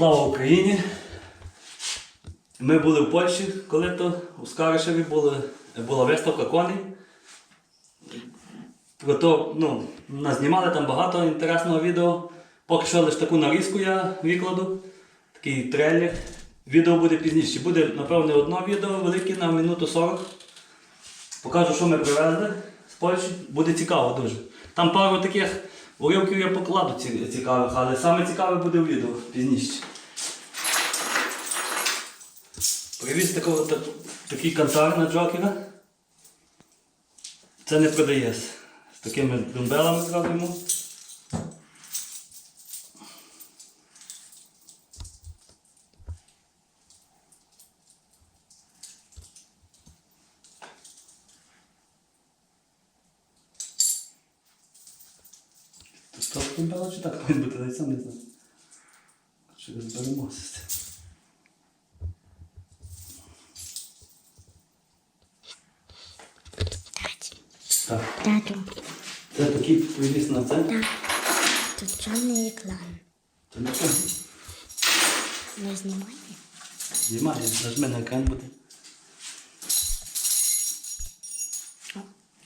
Слава Україні! Ми були в Польщі, коли то у Скаришеві були, була виставка коней. Про то, ну, нас знімали там багато інтересного відео. Поки що лише таку нарізку я викладу, такий трейлер. Відео буде пізніше. Буде, напевне, одне відео велике на минуту 40. Покажу, що ми привезли з Польщі. Буде цікаво дуже. Там пару таких уривків я покладу ці- цікавих, але саме цікаве буде в відео пізніше. Привіз так, такий кантар на джокера. Це не продається. З такими думбелами зробимо. Тут чи так бути, я сам не знаю. Чи розберемося з цим. Так. Тату, Це такий привіз на це. тут чорний екран. Це на це. Не знімає. Знімає, нажми на екран буде.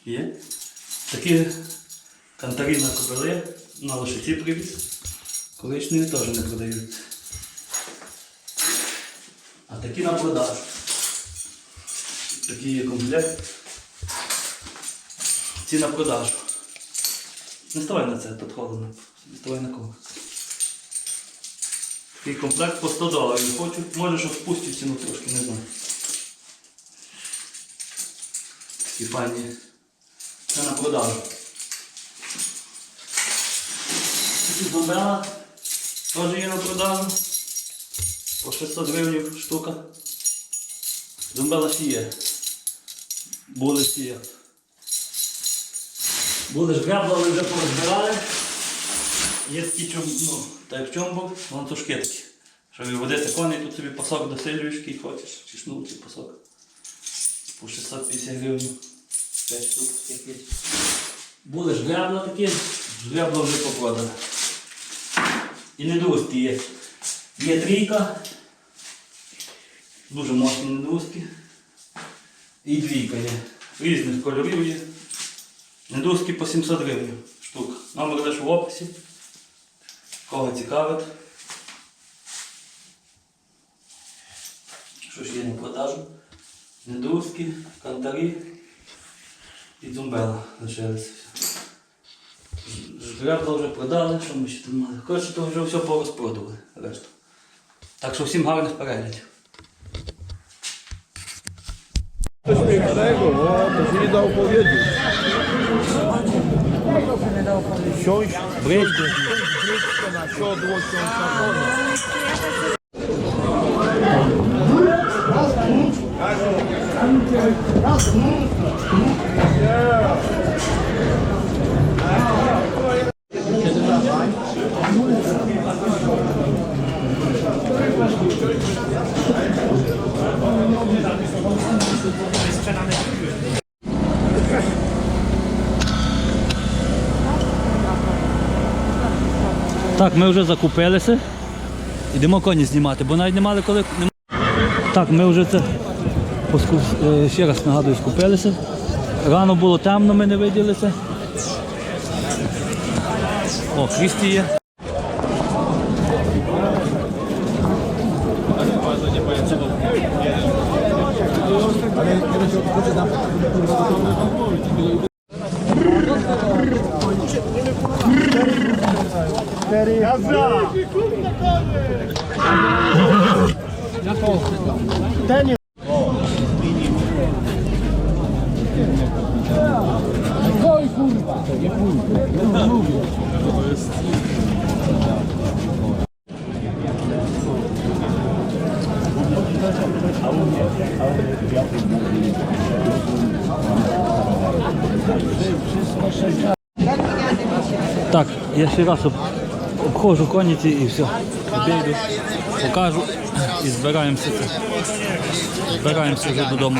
Є. Такі кантарі на кобили, на лошиці привіз. Колишні теж не продають. А такі на продажу. Такий є комплект. Ці на продажу. Не ставай на це, тут холодно. Не ставай на кого. Такий комплект по 100 доларів. Хочу, може, що спустять ціну трошки, не знаю. Такі файні. Це на продажу. Такі бомбела теж є на продажу. По 600 гривень штука. Зумбела ще є. Були всі є. Були ж грабли, але вже порозбирали. Є такі чом, ну, так як чомбок, ланцюжки такі. Щоб водити коней, тут собі пасок досилюєш, який хочеш, чи шнур, чи пасок. По 650 гривень. 5 штук таких є. Були ж грабла такі, грабла вже попродали. І недоуздки є. Є трійка. Дуже мощні недоуздки. І двійка є. Різних кольорів є. Недоуздки по 700 гривень штук. Номер лише в описі. Кого цікавить. Що ж є на продажу? Недоуздки, кантарі і дзумбела лишилися. Жребла вже продали, що ми ще там мали. Коротше, то вже все порозпродали решту. Так що всім гарних переглядів. Coś pięknego, o, to się nie. Так, ми вже закупилися. Йдемо коні знімати, бо навіть не мали коли. Так, ми вже це е, ще раз нагадую, скупилися. Рано було темно, ми не виділися. О, Крісті є. cztery. Ten jest. Oj kurwa! Nie mówię, mówię. To jest... Tak, jest 7 osób. Обходжу коніці і все. Обійду, покажу і збираємося. Збираємося вже додому.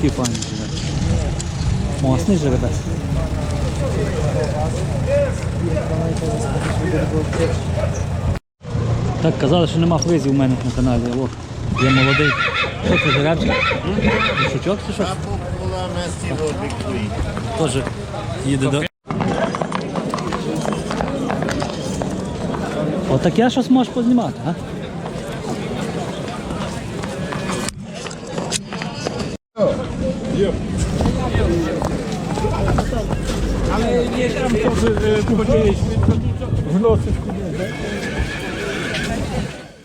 Такий файний жеребець. Мосний жеребець. Так, казали, що нема фризів у мене на каналі. О, я молодий. Що це жеребчик? Шучок чи що? Теж їде до. Отаке щось можеш познімати, а? Ale nie tam to, że e, powiedzieliśmy,